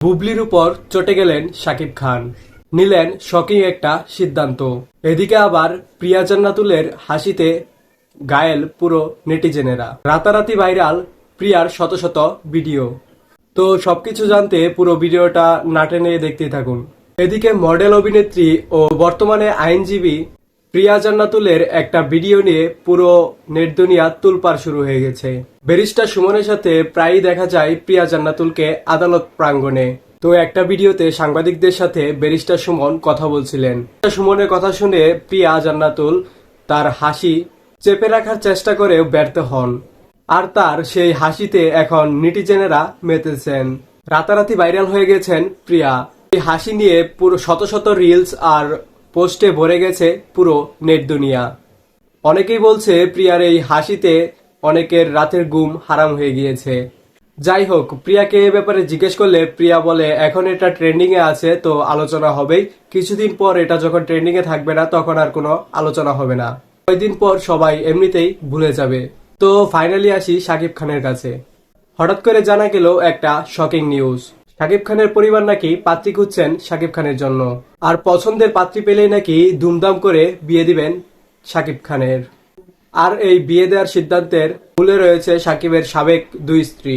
বুবলির উপর চটে গেলেন শাকিব খান। নিলেন শকিং একটা সিদ্ধান্ত। এদিকে আবার প্রিয়া জান্নাতুলের হাসিতে গায়েল পুরো নেটিজেনেরা। রাতারাতি ভাইরাল প্রিয়ার শত শত ভিডিও। তো সবকিছু জানতে পুরো ভিডিওটা না টেনে দেখতেই থাকুন। এদিকে মডেল অভিনেত্রী ও বর্তমানে আইনজীবী প্রিয়া জান্নাতুলের একটা ভিডিও নিয়ে পুরো নেট দুনিয়া তুলপার শুরু হয়ে গেছে। ব্যারিস্টার সুমনের সাথে প্রায়ই দেখা যায় প্রিয়া জান্নাতুলকে আদালত প্রাঙ্গণে। তো একটা ভিডিওতে সাংবাদিকদের সাথে ব্যারিস্টার সুমন কথা বলছিলেন। সুমনের কথা শুনে প্রিয়া জান্নাতুল তার হাসি চেপে রাখার চেষ্টা করেও ব্যর্থ হন। আর তার সেই হাসিতে এখন নিটিজেনেরা মেতেছেন। রাতারাতি ভাইরাল হয়ে গেছেন প্রিয়া। এই হাসি নিয়ে পুরো শত শত রিলস আর পোস্টে ভরে গেছে পুরো নেট দুনিয়া। অনেকেই বলছে প্রিয়ার এই হাসিতে অনেকের রাতের ঘুম হারাম হয়ে গিয়েছে। যাই হোক, প্রিয়াকে এ ব্যাপারে জিজ্ঞেস করলে প্রিয়া বলে, এখন এটা ট্রেন্ডিং এ আছে, তো আলোচনা হবেই। কিছুদিন পর এটা যখন ট্রেন্ডিং এ থাকবে না, তখন আর কোনো আলোচনা হবে না। কয়েকদিন পর সবাই এমনিতেই ভুলে যাবে। তো ফাইনালি আসি শাকিব খানের কাছে। হঠাৎ করে জানা গেল একটা শকিং নিউজ শাকিব খানের পরিবার নাকি পাত্রী খুঁজছেন শাকিব খানের জন্য। আর পছন্দের পাত্রী পেলেই নাকি ধুমধাম করে বিয়ে দিবেন শাকিব খানের। আর এই বিয়ে দেওয়ার সিদ্ধান্তের মূলে রয়েছে সাকিবের সাবেক দুই স্ত্রী।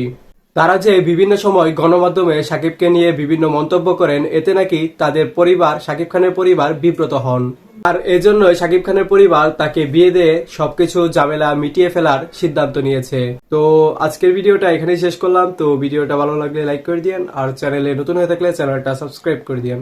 তারা যে বিভিন্ন সময় গণমাধ্যমে সাকিবকে নিয়ে বিভিন্ন মন্তব্য করেন, এতে নাকি তাদের পরিবার, সাকিব খানের পরিবার বিব্রত হন। আর এজন্যই সাকিব খানের পরিবার তাকে বিয়ে দিয়ে সবকিছু ঝামেলা মিটিয়ে ফেলার সিদ্ধান্ত নিয়েছে। তো আজকের ভিডিওটা এখানেই শেষ করলাম। তো ভিডিওটা ভালো লাগলে লাইক করে দিয়েন। আর চ্যানেলে নতুন হয়ে থাকলে চ্যানেলটা সাবস্ক্রাইব করে দিয়েন।